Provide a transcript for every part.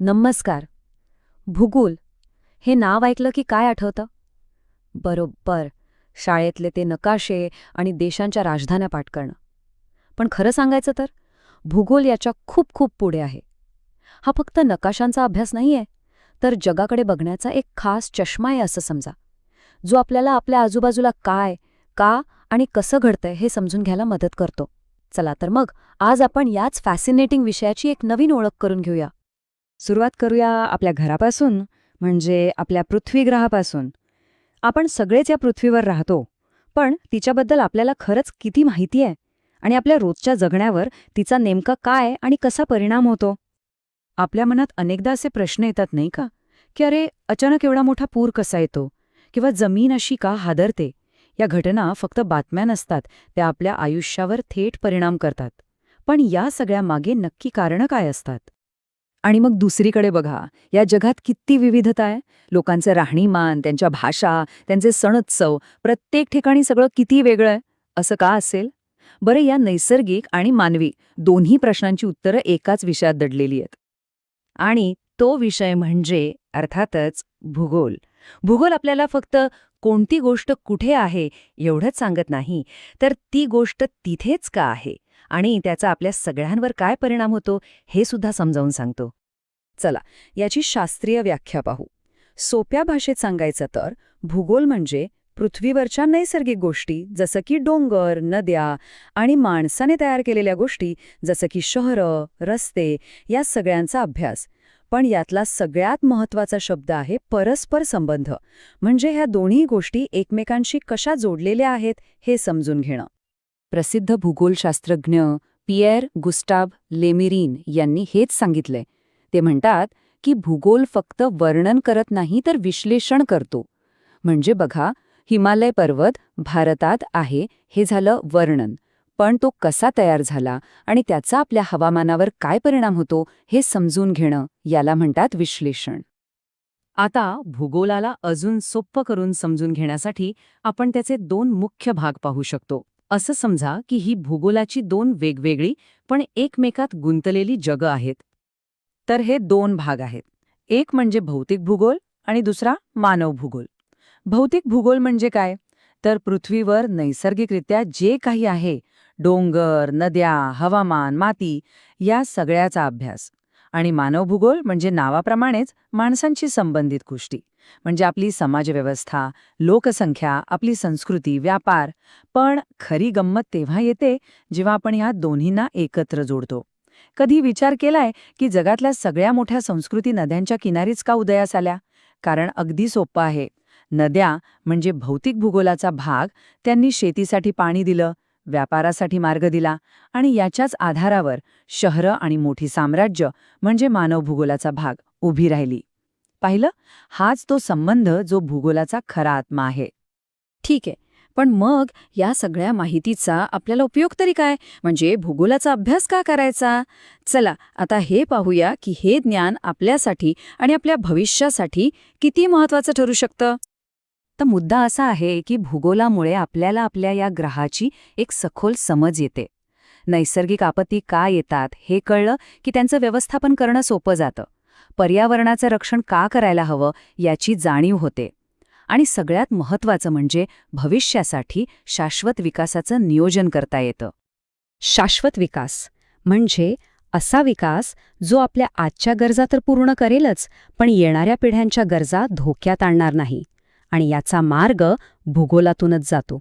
नमस्कार. भूगोल. हे नाव ऐकलं की काय आठवतं? बरोबर. शाळेतले ते नकाशे आणि देशांच्या राजधान्या पाठ करणं. पण खरं सांगायचं तर भूगोल याच्या खूप खूप पुढे आहे. हा फक्त नकाशांचा अभ्यास नाहीये तर जगाकडे बघण्याचा एक खास चष्मा आहे असं समजा. जो आपल्याला आपल्या आजूबाजूला काय का आणि कसं घडतंय हे समजून घ्यायला मदत करतो. चला तर मग आज आपण याच फॅसिनेटिंग विषयाची एक नवीन ओळख करून घेऊया. सुरुवात करूया आपल्या घरापासून म्हणजे आपल्या पृथ्वीग्रहापासून. आपण सगळेच या पृथ्वीवर राहतो पण तिच्याबद्दल आपल्याला खरंच किती माहिती आहे? आणि आपल्या रोजच्या जगण्यावर तिचा नेमका काय आणि कसा परिणाम होतो? आपल्या मनात अनेकदा असे प्रश्न येतात नाही का? की अरे अचानक एवढा मोठा पूर कसा येतो? किंवा जमीन अशी का हादरते? या घटना फक्त बातम्या नसतात त्या आपल्या आयुष्यावर थेट परिणाम करतात. पण या सगळ्यामागे नक्की कारणं काय असतात? आणि मग दुसरीकडे बघा या जगात किती विविधता आहे? लोकांचं राहणीमान त्यांच्या भाषा त्यांचे सणोत्सव प्रत्येक ठिकाणी सगळं किती वेगळं आहे? असं का असेल? बरं या नैसर्गिक आणि मानवी दोन्ही प्रश्नांची उत्तरं एकाच विषयात दडलेली आहेत. आणि तो विषय म्हणजे अर्थातच भूगोल. भूगोल आपल्याला फक्त कोणती गोष्ट कुठे आहे एवढंच सांगत नाही तर ती गोष्ट तिथेच का आहे? आणि त्याचा आपल्या सगळ्यांवर काय परिणाम होतो हे सुद्धा समजावून सांगतो. चला याची शास्त्रीय व्याख्या पाहू. सोप्या भाषेत सांगायचं तर भूगोल म्हणजे पृथ्वीवरच्या नैसर्गिक गोष्टी जसं की डोंगर नद्या आणि माणसाने तयार केलेल्या गोष्टी जसं की शहरं रस्ते या सगळ्यांचा अभ्यास. पण यातला सगळ्यात महत्त्वाचा शब्द आहे परस्पर संबंध. म्हणजे ह्या दोन्ही गोष्टी एकमेकांशी कशा जोडलेल्या आहेत हे समजून घेणं. प्रसिद्ध भूगोलशास्त्रज्ञ पियर गुस्टाब लेमिरीन यांनी हेच सांगितलंय ते म्हणतात की भूगोल फक्त वर्णन करत नाही तर विश्लेषण करतो. म्हणजे बघा हिमालय पर्वत भारतात आहे हे झालं वर्णन. पण तो कसा तयार झाला आणि त्याचा आपल्या हवामानावर काय परिणाम होतो हे समजून घेणं याला म्हणतात विश्लेषण. आता भूगोलाला अजून सोप्प करून समजून घेण्यासाठी आपण त्याचे दोन मुख्य भाग पाहू शकतो. असं समजा की ही भूगोलाची दोन वेगवेगळी पण एकमेकात गुंतलेली जगं आहेत. तर हे दोन भाग आहेत. एक म्हणजे भौतिक भूगोल आणि दुसरा मानव भूगोल. भौतिक भूगोल म्हणजे काय? तर पृथ्वीवर नैसर्गिकरित्या जे काही आहे डोंगर नद्या हवामान माती या सगळ्याचा अभ्यास. आणि मानव भूगोल म्हणजे नावाप्रमाणेच माणसांशी संबंधित गोष्टी. म्हणजे आपली समाजव्यवस्था लोकसंख्या आपली संस्कृती व्यापार. पण खरी गंमत तेव्हा येते जेव्हा आपण या दोन्हींना एकत्र जोडतो. कधी विचार केलाय की जगातल्या सगळ्या मोठ्या संस्कृती नद्यांच्या किनारीच का उदयास आल्या? कारण अगदी सोपं आहे. नद्या म्हणजे भौतिक भूगोलाचा भाग त्यांनी शेतीसाठी पाणी दिलं व्यापारासाठी मार्ग दिला आणि याच्याच आधारावर शहरं आणि मोठी साम्राज्य म्हणजे मानव भूगोलाचा भाग उभी राहिली. पाहिलं? हाच तो संबंध जो भूगोलाचा खरा आत्मा आहे. ठीक आहे पण मग या सगळ्या माहितीचा आपल्याला उपयोग तरी काय? म्हणजे भूगोलाचा अभ्यास का करायचा? चला आता हे पाहूया की हे ज्ञान आपल्यासाठी आणि आपल्या भविष्यासाठी किती महत्वाचं ठरू शकतं? तर मुद्दा असा आहे की भूगोलामुळे आपल्याला आपल्या या ग्रहाची एक सखोल समज येते. नैसर्गिक आपत्ती का येतात हे कळलं की त्यांचं व्यवस्थापन करणं सोपं जातं. पर्यावरणाचं रक्षण का करायला हवं याची जाणीव होते. आणि सगळ्यात महत्त्वाचं म्हणजे भविष्यासाठी शाश्वत विकासाचं नियोजन करता येतं. शाश्वत विकास म्हणजे असा विकास जो आपल्या आजच्या गरजा तर पूर्ण करेलच पण येणाऱ्या पिढ्यांच्या गरजा धोक्यात आणणार नाही. आणि याचा मार्ग भूगोलातूनच जातो.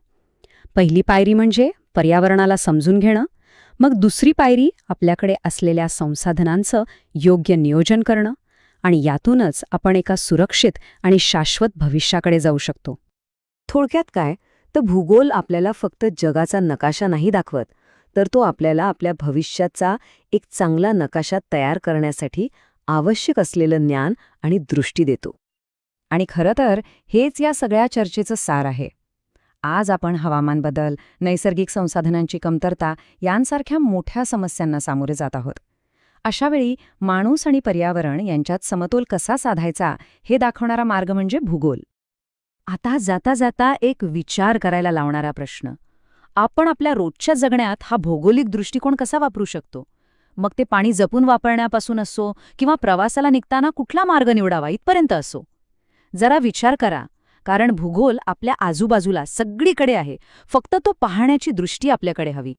पहिली पायरी म्हणजे पर्यावरणाला समजून घेणं मग दुसरी पायरी आपल्याकडे असलेल्या संसाधनांचं योग्य नियोजन करणं आणि यातूनच आपण एका सुरक्षित आणि शाश्वत भविष्याकडे जाऊ शकतो. थोडक्यात काय? तर भूगोल आपल्याला फक्त जगाचा नकाशा नाही दाखवत तर तो आपल्याला आपल्या भविष्याचा एक चांगला नकाशा तयार करण्यासाठी आवश्यक असलेलं ज्ञान आणि दृष्टी देतो. आणि खरं तर हेच या सगळ्या चर्चेचं सार आहे. आज आपण हवामान बदल नैसर्गिक संसाधनांची कमतरता यांसारख्या मोठ्या समस्यांना सामोरे जात आहोत. अशावेळी माणूस आणि पर्यावरण यांच्यात समतोल कसा साधायचा हे दाखवणारा मार्ग म्हणजे भूगोल. आता जाता जाता एक विचार करायला लावणारा प्रश्न. आपण आपल्या रोजच्या जगण्यात हा भौगोलिक दृष्टिकोन कसा वापरू शकतो? मग ते पाणी जपून वापरण्यापासून असो किंवा प्रवासाला निघताना कुठला मार्ग निवडावा इथपर्यंत असो. जरा विचार करा कारण भूगोल आपल्या आजूबाजूला सगळीकडे आहे. फक्त तो पाहण्याची दृष्टी आपल्याकडे हवी.